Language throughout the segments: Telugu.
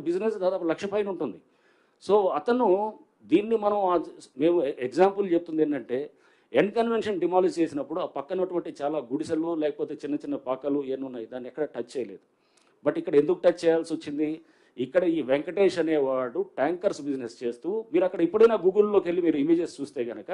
అతని బిజినెస్ దాదాపు లక్ష పైన ఉంటుంది. సో అతను దీన్ని మనం మేము ఎగ్జాంపుల్ చెప్తుంది ఏంటంటే ఎండ్ కన్వెన్షన్ డిమాలిష్ చేసినప్పుడు ఆ పక్కనటువంటి చాలా గుడిసెలు లేకపోతే చిన్న చిన్న పాకలు ఇవన్నీ ఉన్నాయి దాన్ని ఎక్కడ టచ్ చేయలేదు. బట్ ఇక్కడ ఎందుకు టచ్ చేయాల్సి వచ్చింది? ఇక్కడ ఈ వెంకటేష్ అనేవాడు ట్యాంకర్స్ బిజినెస్ చేస్తూ మీరు అక్కడ ఇప్పుడైనా గూగుల్లోకి వెళ్ళి మీరు ఇమేజెస్ చూస్తే కనుక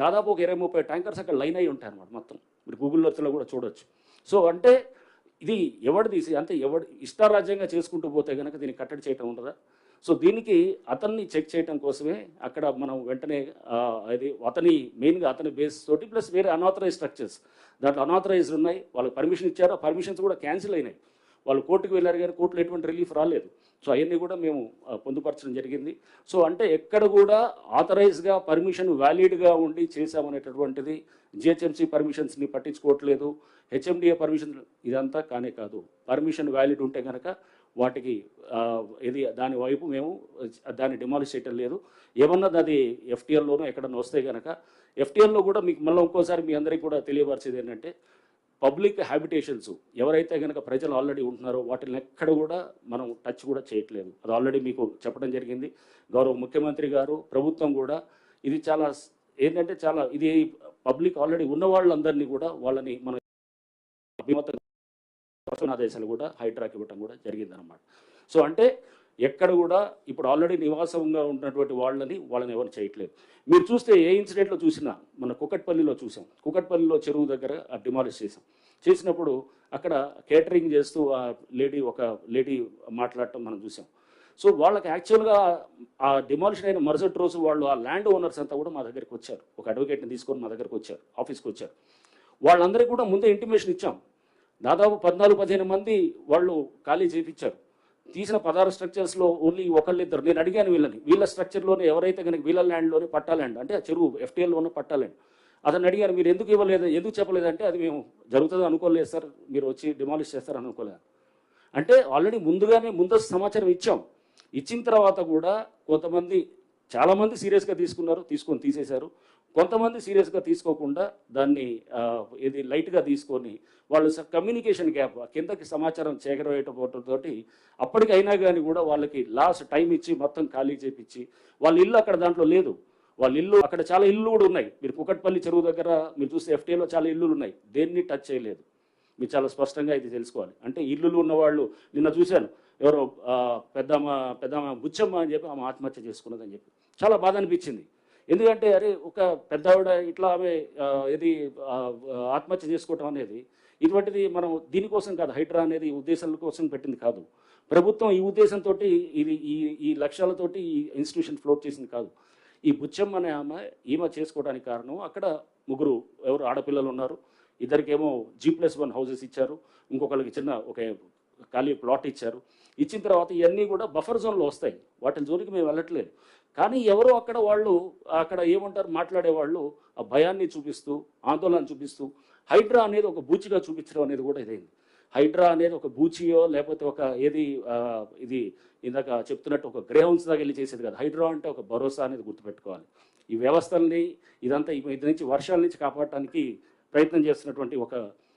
దాదాపు ఒక ఇరవై ముప్పై ట్యాంకర్స్ అక్కడ లైన్ అయి ఉంటాయి అనమాట మొత్తం. మీరు గూగుల్లో కూడా చూడొచ్చు. సో అంటే ఇది ఎవడు తీసి అంటే ఎవడు ఇష్టారాజ్యంగా చేసుకుంటూ పోతే కనుక దీన్ని కట్టడి చేయటం ఉండదా? సో దీనికి అతన్ని చెక్ చేయటం కోసమే అక్కడ మనం వెంటనే అది అతని మెయిన్గా అతని బేస్ తోటి ప్లస్ వేరే అనాథరైజ్ స్ట్రక్చర్స్. దాంట్లో అనాథరైజ్డ్ ఉన్నాయి వాళ్ళకి పర్మిషన్ ఇచ్చారు. ఆ పర్మిషన్స్ కూడా క్యాన్సిల్ అయినాయి. వాళ్ళు కోర్టుకు వెళ్ళారు కానీ కోర్టులో ఎటువంటి రిలీఫ్ రాలేదు. సో అవన్నీ కూడా మేము పొందుపరచడం జరిగింది. సో అంటే ఎక్కడ కూడా ఆథరైజ్గా పర్మిషన్ వ్యాలిడ్గా ఉండి చేశామనేటటువంటిది జిహెచ్ఎంసీ పర్మిషన్స్ని పట్టించుకోవట్లేదు. హెచ్ఎండిఏ పర్మిషన్ ఇదంతా కానే కాదు. పర్మిషన్ వ్యాలిడ్ ఉంటే కనుక వాటికి ఇది దాని వైపు మేము దాన్ని డిమాలిష్ చేయటం లేదు. ఏమన్నా అది ఎఫ్టీఎల్లోనూ ఎక్కడన్నా వస్తే కనుక ఎఫ్టీఎల్లో కూడా మీకు మళ్ళీ ఇంకోసారి మీ అందరికీ కూడా తెలియపరిచేది ఏంటంటే పబ్లిక్ హ్యాబిటేషన్స్ ఎవరైతే కనుక ప్రజలు ఆల్రెడీ ఉంటున్నారో వాటిని ఎక్కడ కూడా మనం టచ్ కూడా చేయట్లేదు. అది ఆల్రెడీ మీకు చెప్పడం జరిగింది. గౌరవ ముఖ్యమంత్రి గారు ప్రభుత్వం కూడా ఇది చాలా ఏంటంటే చాలా ఇది పబ్లిక్ ఆల్రెడీ ఉన్న వాళ్ళందరినీ కూడా వాళ్ళని మన అభిమత ఆదేశాలు కూడా హైడ్రాక్ ఇవ్వటం కూడా జరిగిందనమాట సో అంటే ఎక్కడ కూడా ఇప్పుడు ఆల్రెడీ నివాసంగా ఉన్నటువంటి వాళ్ళని వాళ్ళని ఎవరు చేయట్లేదు. మీరు చూస్తే ఏ ఇన్సిడెంట్లో చూసినా మన కుకట్పల్లిలో చూసాం. కుకట్పల్లిలో చెరువు దగ్గర డిమాలిష్ చేసాం చేసినప్పుడు అక్కడ కేటరింగ్ చేస్తూ ఆ లేడీ ఒక లేడీ మాట్లాడటం మనం చూసాం. సో వాళ్ళకి యాక్చువల్గా ఆ డిమాలిషన్ అయిన మరుసటి రోజు వాళ్ళు ఆ ల్యాండ్ ఓనర్స్ అంతా కూడా మా దగ్గరికి వచ్చారు. ఒక అడ్వకేట్ని తీసుకొని మా దగ్గరికి వచ్చారు ఆఫీస్కి వచ్చారు. వాళ్ళందరికీ కూడా ముందే ఇంటిమేషన్ ఇచ్చాం. దాదాపు పద్నాలుగు పదిహేను మంది వాళ్ళు ఖాళీ చేయించారు తీసిన పదహారు స్ట్రక్చర్స్లో ఓన్లీ ఒకళ్ళిద్దరు. నేను అడిగాను వీళ్ళని. వీళ్ళ స్ట్రక్చర్లోనే ఎవరైతే కనుక వీళ్ళ ల్యాండ్లోనే పట్టాలండి అంటే ఆ చెరువు ఎఫ్టీఎల్లోనే పట్టా ల్యాండ్ అతను అడిగాను మీరు ఎందుకు ఇవ్వలేదు ఎందుకు చెప్పలేదంటే అది మేము జరుగుతుంది అనుకోలేదు సార్ మీరు వచ్చి డిమాలిష్ చేస్తారు అనుకోలేదు. అంటే ఆల్రెడీ ముందుగానే ముందస్తు సమాచారం ఇచ్చాం. ఇచ్చిన తర్వాత కూడా కొంతమంది చాలామంది సీరియస్గా తీసుకున్నారు తీసుకొని తీసేశారు. కొంతమంది సీరియస్గా తీసుకోకుండా దాన్ని ఇది లైట్గా తీసుకొని వాళ్ళు కమ్యూనికేషన్ గ్యాప్ కిందకి సమాచారం చేకరవేయటంతోటి అప్పటికైనా కానీ కూడా వాళ్ళకి లాస్ట్ టైం ఇచ్చి మొత్తం ఖాళీ చేపించి వాళ్ళ ఇల్లు అక్కడ దాంట్లో లేదు. వాళ్ళ ఇల్లు అక్కడ చాలా ఇల్లు కూడా ఉన్నాయి. మీరు కుకట్పల్లి చెరువు దగ్గర మీరు చూస్తే ఎఫ్టీఏలో చాలా ఇల్లులు ఉన్నాయి. దేన్ని టచ్ చేయలేదు. మీరు చాలా స్పష్టంగా ఇది తెలుసుకోవాలి. అంటే ఇల్లులు ఉన్నవాళ్ళు నిన్న చూశాను ఎవరో పెద్దమ్మ పెద్దమ్మ బుచ్చమ్మ అని చెప్పి ఆమె ఆత్మహత్య చేసుకున్నదని చెప్పి. చాలా బాధ అనిపించింది. ఎందుకంటే అరే ఒక పెద్ద ఆవిడ ఇట్లా ఆమె ఇది ఆత్మహత్య చేసుకోవటం అనేది ఇటువంటిది మనం దీనికోసం కాదు హైడ్రా అనేది ఉద్దేశాల కోసం పెట్టింది కాదు. ప్రభుత్వం ఈ ఉద్దేశంతో ఇది ఈ ఈ లక్ష్యాలతోటి ఈ ఇన్స్టిట్యూషన్ ఫ్లోట్ చేసింది కాదు. ఈ బుచ్చమ్మ అనే ఆమె ఈమె చేసుకోవడానికి కారణం అక్కడ ముగ్గురు ఎవరు ఆడపిల్లలు ఉన్నారు. ఇద్దరికేమో జీ ప్లస్ వన్ హౌసెస్ ఇచ్చారు. ఇంకొకరికి చిన్న ఒక ఖాళీ ప్లాట్ ఇచ్చారు. ఇచ్చిన తర్వాత ఇవన్నీ కూడా బఫర్ జోన్లో వస్తాయి. వాటి జోలికి మేము వెళ్ళట్లేదు. కానీ ఎవరో అక్కడ వాళ్ళు అక్కడ ఏమంటారు మాట్లాడే వాళ్ళు ఆ భయాన్ని చూపిస్తూ ఆందోళన చూపిస్తూ హైడ్రా అనేది ఒక బూచిగా చూపించడం అనేది కూడా ఇదైంది. హైడ్రా అనేది ఒక బూచియో లేకపోతే ఒక ఏది ఇది ఇందాక చెప్తున్నట్టు ఒక గ్రేహౌన్స్ దాకా వెళ్ళి చేసేది కాదు. హైడ్రా అంటే ఒక భరోసా అనేది గుర్తుపెట్టుకోవాలి. ఈ వ్యవస్థల్ని ఇదంతా ఇది నుంచి వర్షాల నుంచి కాపాడటానికి ప్రయత్నం చేస్తున్నటువంటి ఒక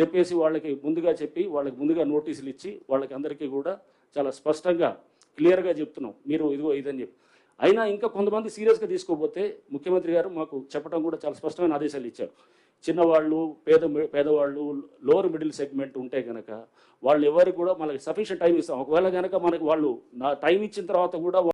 చెప్పేసి వాళ్ళకి ముందుగా చెప్పి వాళ్ళకి ముందుగా నోటీసులు ఇచ్చి వాళ్ళకి అందరికీ కూడా చాలా స్పష్టంగా క్లియర్గా చెప్తున్నాం. మీరు ఇదిగో ఇదని చెప్పి. అయినా ఇంకా కొంతమంది సీరియస్గా తీసుకోకపోతే ముఖ్యమంత్రి గారు మాకు చెప్పడం కూడా చాలా స్పష్టమైన ఆదేశాలు ఇచ్చారు. చిన్నవాళ్ళు పేద పేదవాళ్ళు లోవర్ మిడిల్ సెగ్మెంట్ ఉంటే కనుక వాళ్ళు ఎవరికి కూడా మనకి సఫిషియంట్ టైం ఇస్తాం. ఒకవేళ కనుక మనకి వాళ్ళు నా టైం ఇచ్చిన తర్వాత కూడా